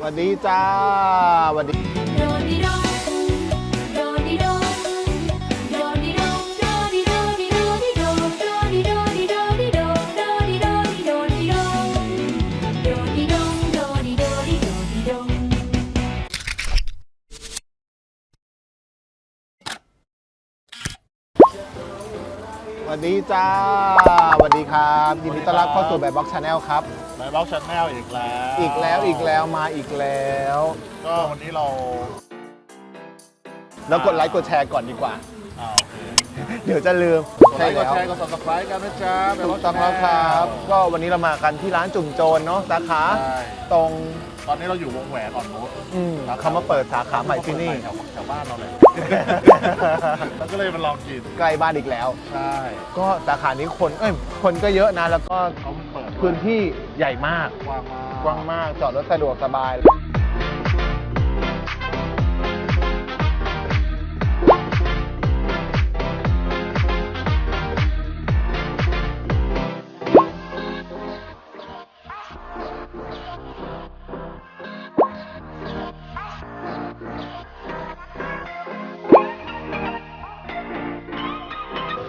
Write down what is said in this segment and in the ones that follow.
สวัสดีจ้าสวัสดี สวัสดีจ้าสวัสดีครับ ยินดีต้อนรับเข้าสู่แบบบล็อกชาแนลครับ ในบล็อกชาแนลอีกแล้วอีกแล้วอีกแล้วมาอีกแล้ว ก็วันนี้เราแล้วกดไลค์กดแชร์ก่อนดีกว่า อ่าโอเคเดี๋ยวจะลืมกดไลค์กดแล้วแชร์กด subscribe กันนะจ๊ะ ถูกต้องแล้วครับก็วันนี้เรามากันที่ร้านจุ่มโจรเนาะสาขาใช่ตรงตอนนี้เราอยู่วงแหวนอ่อนนุชอืมเขามาเปิดสาขาใหม่ที่นี่ แถวแถวบ้านเราเลยแล้วก็เลยมาลองกิน ใกล้บ้านอีกแล้ว ใช่ก็สาขานี้คนเอ้ยคนก็เยอะนะแล้วก็เขาเปิด พื้นที่ใหญ่มากกว้างมากกว้างมากจอดรถสะดวกสบาย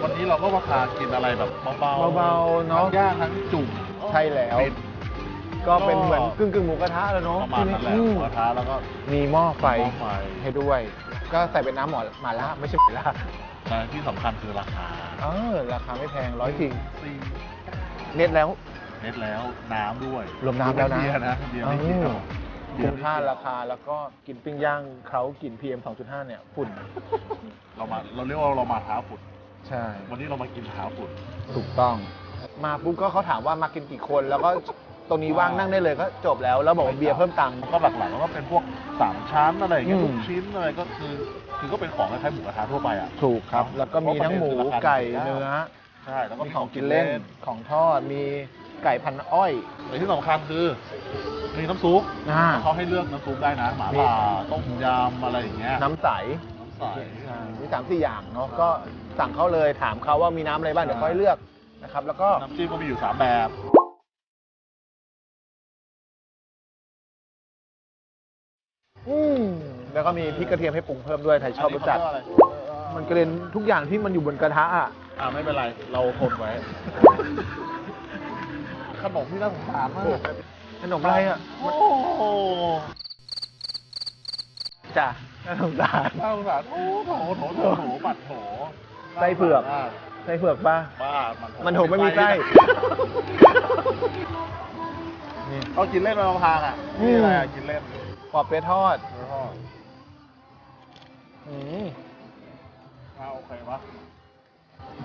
วันนี้เราก็มาพากินอะไรแบบเบาๆเบาๆเนาะ ทั้งย่างทั้งจุ่ม ใช่แล้วเป็นก็เป็นเหมือนกึ่งกึ่งๆหมูกระทะแล้วเนาะประมาณนั้นแหละอืหมมูกระทะแล้วก็ มีหม้อไฟหม้อไฟ ให้ด้วย ก็ใส่เป็นน้ำหมอหมาล่าไม่ใช่หมาล่าแต่ที่สำคัญคือราคาเออราคาไม่แพงร้อยสี่สี่เน็ตแล้วเน็ตแล้วน้ำด้วยรวมน้ำแล้วนะเบียร์นะเบียร์ไม่เกี่ยวเออเบียคุ้ร์มไม่ค่าเกี่ยวราคาแล้วก็กินปิ้งย่างเขากิน PM 2.5 เนี่ย ฝุ่น เรามาเราเรียกว่าเรามาท้าฝุ่น ใช่ วันนี้เรามากินท้าฝุ่น ถูกต้อง มาปุ๊บก็เขาถามว่ามากินกี่คน แล้วก็ตรงนี้ว่างนั่งได้เลยก็จบแล้ว แล้วบอกว่าเบียร์เพิ่มตังค์ ก็หลักๆแล้วก็เป็นพวกสามชั้นอะไรอย่างเงี้ยอืม ลูกชิ้นอะไรก็คือคือก็เป็นของคล้ายๆหมูกระทะทั่วไปอะ ถูกครับ แล้วก็มีทั้งหมูไก่เนื้อ ใช่แล้วก็มีมีของกินเล่นของทอดมีไก่พันอ้อยแต่ที่สำคัญคือมีน้ำซุปอ่า เขาให้เลือกน้ำซุปได้นะหมาล่าต้มยำอะไรอย่างเงี้ยน้ำใสน้ำใสอ่ามีสามสี่อย่างเนาะก็สั่งเขาเลยถามเขาว่ามีน้ำอะไรบ้างเดี๋ยวเขาให้เลือก นะครับแล้วก็น้ำจิ้มก็มีอยู่สามแบบอืมแล้วก็มีพริกกระเทียมให้ปรุงเพิ่มด้วยใครชอบรสจัด นนี้เขาเรียกว่าอะไรมันกระเด็นทุกอย่างที่มันอยู่บนกระทะอะอ่าไม่เป็นไร เราทนไว้ ขนมที่น่าสงสารมากขนมอะไรอะโอ้โหจ้ะน่าสงสาร น่าสงสารโอ้โหโถโถโถปัดโถไส้เผือกบ้าใส่ เผือกป่ะบ้ามันมันโถไม่มีไส้นี่เขากินเล่นมาพางอะอืมนี่อะไรอะกินเล่นปอบเปี๊ยะทอดแล้วก็อืมอ่าโอเคปะ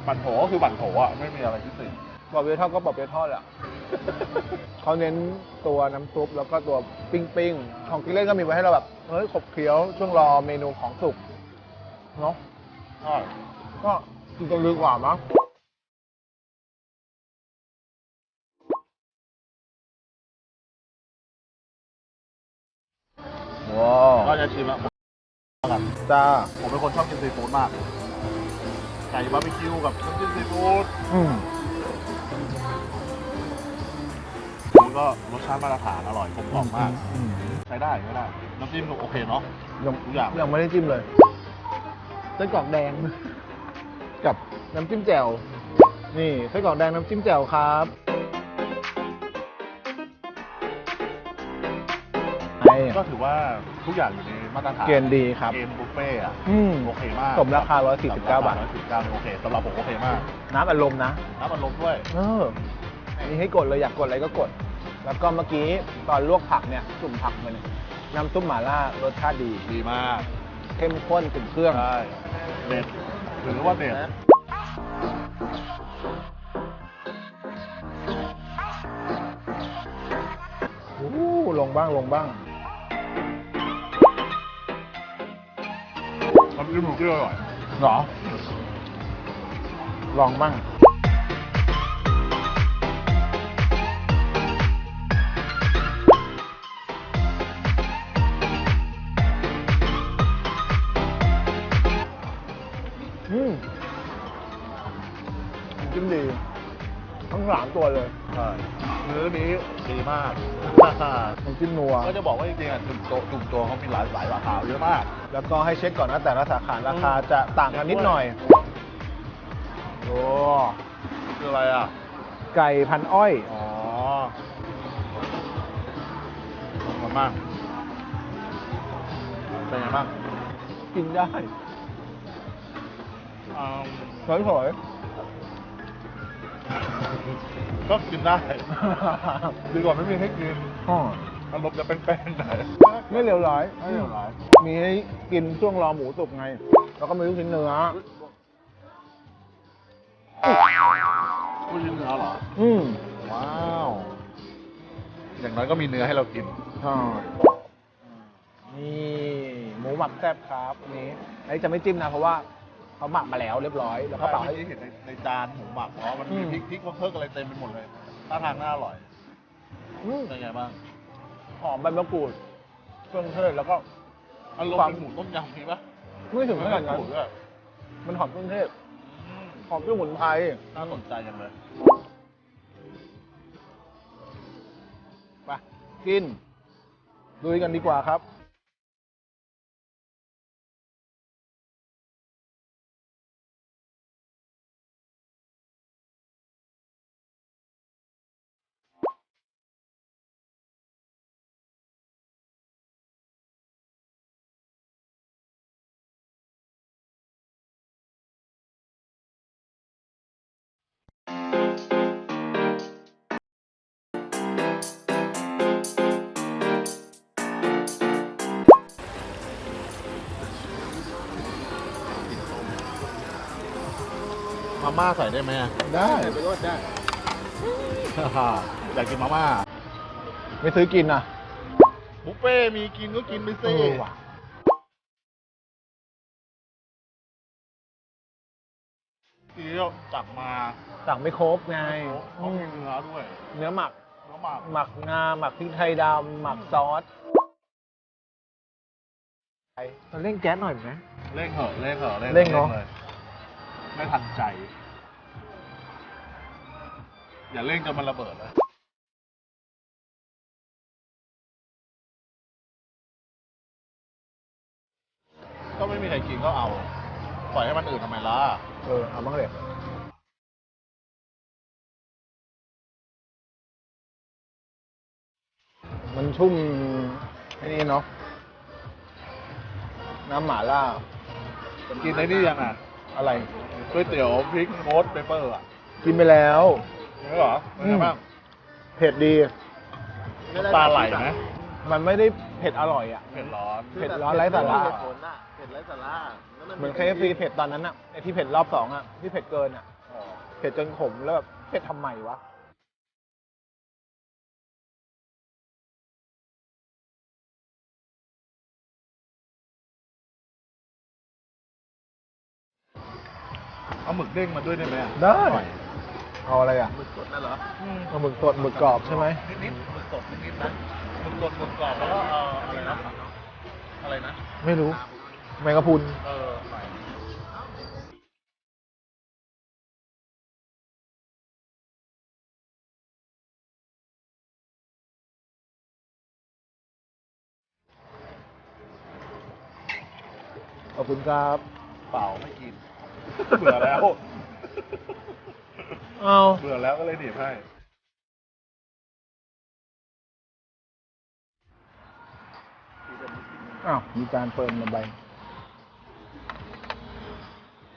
บั่นโถก็คือบั่นโถอะไม่มีอะไรพิเศษปอบเปี๊ยะทอดก็ปอบเปี๊ยะทอดแหละเขาเน้นตัวน้ำซุปแล้วก็ตัวปิ้งปิ้งๆของกินเล่นก็มีไว้ให้เราแบบเฮ้ยขบเคี้ยวช่วงรอเมนูของสุกเนาะใช่ก็ กินกันดีกว่ามั้งว้าวก็จะชิมแล้วจ้า ผมเป็นคนชอบกินซีฟู้ดมาก ไก่บาร์บีคิวกับน้ำจิ้มซีฟู้ดอืมมันก็รสชาติมาตรฐานอร่อยกลมกล่อมมาก อืมใช้ได้ใช้ได้ น้ำจิ้มโอเคเนาะยังทุกอย่างยังไม่ได้จิ้มเลยไส้กรอกแดง กับน้ำจิ้มแจ่ว นี่ไส้กรอกแดงน้ำจิ้มแจ่วครับไอ้ก็ถือว่าทุกอย่างอยู่ในมาตรฐานเกณฑ์ดีครับเกณฑ์บุฟเฟ่ต์อะอืมโอเคมากสมราคา 149 บาทร้อยสี่สิบเก้าโอเคสำหรับผมโอเคมาก น้ำอัดลมนะ น้ำมันลมด้วย เออมีให้กดเลยอยากกดอะไรก็กด แล้วก็เมื่อกี้ตอนลวกผักเนี่ยจุ่มผักมันยน้ำซุปหม่าล่ารสชาติดี ดีมาก เข้มข้นถึงเครื่อง ใช่เด็ด ถือว่าเด็ดโอ้โหลงบ้างลงบ้างน้ำจิ้มหมูกิ้วอร่อยเหรอ ลองบ้าง น้ำจิ้มดีทั้งสามตัวเลยใช่มื้อนี้ดีมากน้ำจิ้มนัว ก็จะบอกว่าจริงๆอะจุ่มโตะจุ่มตัวเขามีหลายสายราคาเยอะมาก แล้วก็ให้เช็คก่อนนะแต่ละสาขาราคาจะต่างกันนิดหน่อย โอ้คืออะไรอะ ไก่พันอ้อย อ๋อขอบคุณมาก เป็นไงบ้างกินได้อืมสวยสวย ก็กินได้ ดีกว่าไม่มีให้กินๆอ๋ออารมณ์จะเป็นแป้งหน่อยไม่เลวร้ายไม่เลวร้ายมีให้กินช่วงรอหมูสุกไง แล้วก็มีลูกชิ้นเนื้อพูดชิ้นเนื้อเหรอ อืมว้าว อย่างน้อยก็มีเนื้อให้เรากินใช่นี่ หมูหมักแซ่บครับอันนี้อันนี้จะไม่จิ้มนะเพราะว่า เขาหมักมาแล้วเรียบร้อยแล้วก็ก็เปล่าเมื่ให้อกี้เห็นในในจานหมูหมักอ๋อมันมีอืม พริกพริกมะเขืออะไรเต็มไปหมดเลยท่าทางน่าอร่อยอืมเป็นไงบ้างหอมใบมะกรูดเครื่องเทศแล้วก็ อารมณ์ความ เป็นหมูต้มยำมีปะไม่ถึงขนาดนั้นหมูด้วยมันหอมเครื่องเทศอืมหอมเครื่องสมุนไพรน่าสนใจจังเลยไปกินลุยกันดีกว่าครับ มาม่าใส่ได้ไหมอะได้ไปรดได้ อยากกินมาม่าไม่ซื้อกินนะบุฟเฟ่ต์มีกินก็กินไปเอสิอว่ะทีเราจับมาสั่งไม่ครบไงเขาอืมีมเนื้อด้วยเนื้อหมัก เนื้อหมักหมักงา หมักพริกไทยดำ หมักซอสเราเร่งแก๊สหน่อยไหม เร่งเหอะเร่งเหอะเร่งเนอะลย ไม่ทันใจ อย่าเร่งจนมันระเบิดเลยก็ไม่มีใครกินก็เอา ปล่อยให้มันอื่นทำไมล่ะ เออเอาบ้างเลยมันชุ่มไอ้นี่เนาะน้ำหม่าล่ากินได้นี่ยังอะ อะไรก๋วยเตี๋ยวพริกโมดเปเปอร์อะกินไปแล้วใช่เหรอเป็นไงบ้างเผ็ดดี น้ำตาไหลไหมมันไม่ได้เผ็ดอร่อยอะ เผ็ดร้อน เผ็ดร้อนไร้สาระ เผ็ดผลน่ะเผ็ดไร้สาระเหมือน KFC เผ็ดตอนนั้นอะไอที่เผ็ดรอบสองอะที่เผ็ดเกินอะอ๋อเผ็ดจนขมแล้วแบบเผ็ดทำไมวะ เอาหมึกเด้งมาด้วยได้ไหมอะได้หน่อยเอาอะไรอะหมึกสดนั่นเหรอเอาหมึกสดหมึกกรอบใช่ไหมนิดๆหมึกสดนิดๆนะหมึกสดหมึกกรอบแล้วก็เอ่ออะไรนะอะไรนะ ไม่รู้ แมงกะพรุน เออใส่ขอบคุณครับ เปล่าไม่กิน เบื่อแล้ว เอาเบื่อแล้วก็เลยหนีบให้อ้าวมีการเปิดมาใบ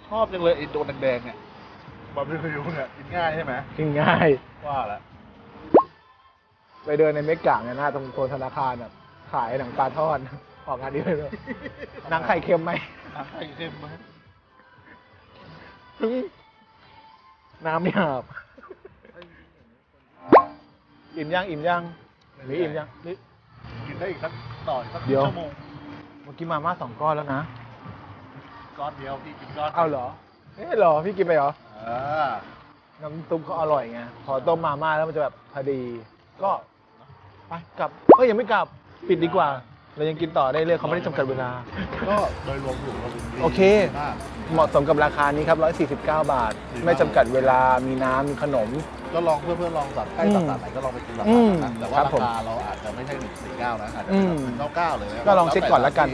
ชอบจังเลยไอ้โดนแดงๆเนี่ยบาร์บีคิวเนี่ยกินง่ายใช่ไหมกินง่าย ว่าแล้วไปเดินในเมกะเนี่ยหน้าตรงโซนธนาคารแบบขายหนังปลาทอดออกงานนี้เลยหนังไข่เค็มไหมน้ำไข่เค็มไหม น้ำไม่อาบอิ่มยังอิ่มยังหรืออิ่มยังนี่กินได้อีกสักต่ออีกสักเดี๋ยวชั่วโมงเมื่อกี้มาม่าสองก้อนแล้วนะก้อนเดียวพี่กินก้อนเอาเหรอเอ๊ะเหรอพี่กินไปเหรออ่าน้ำซุปเขาอร่อยไงพอต้มมาม่าแล้วมันจะแบบพอดี ก็ไปกลับเอ้ยยังไม่กลับปิดดีกว่า เรายังกินต่อได้เลยเขาไม่ได้จำกัดเวลา ก็โดยรวมอยู่ก็ดีโอเค มาก เหมาะสมกับราคานี้ครับ 149 บาท ดีมาก ไม่จำกัดเวลามีน้ำมีขนม ก็ลองเพื่อนๆลองสัตว์ใกล้อืมสัตว์ไหนก็ลองไปกินสัตว์อืมนั้นแต่คว่ารับราผมคาเราอาจจะไม่ใช่หนึ่งสี่เก้านะอาจจะอืมเป็นเก้าเก้าเลยนะก็ลองเช็คก่อนแล้วกัน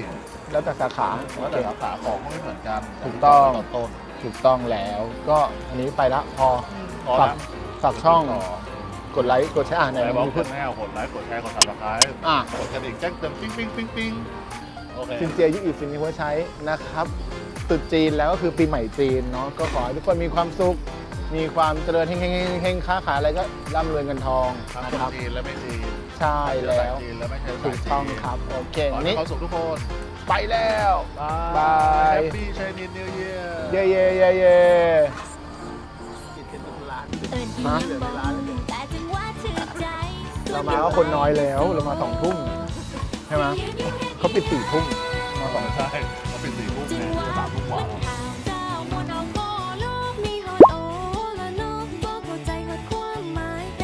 แล้วแต่สาขาแล้วแต่สาขาของก็ไม่เหมือนกันถูกต้องตอนต้นถูกต้องแล้ว ก็อันนี้ไปละพอพอฝากนะฝากช่องกดไลค์กดแชร์อ่านในแต่บอกมีคเพื่อนนแน่กดไลค์กดแชร์กดซับสไครต์อะกดกระดิ่งแจ้งเตือนปิ๊งปิ๊งปิ๊งปิ๊งโอเค ซินเจียยุอีซินนี้หัวใช้นะครับ ตรุษจีนแล้วก็คือปีใหม่จีนเนาะก็ขอให้ทุกคนมีความสุข มีความเจริญเฮงเฮงเฮงเฮงค้าขายอะไรก็ร่ำรวยเงินทองทั้งนะคนครับ จีนและไม่จีนใช่แล้ว จีนและไม่ใช่ถูกต้องครับ โอเคขอให้นี่มีความสุขทุกคน ไปแล้วบาย แฮปปี้ชายนินนิวเยียร์เย่เย่เย่เย่เอิญที่ยังมองแต่จังหวะชื่นใจเรามาก็คนน้อยแล้วเรามาสองทุ่มใช่ไหมเขาปิดสี่ทุ่มมาสอง ใช่ เขาเป็นสี่ทุ่มเ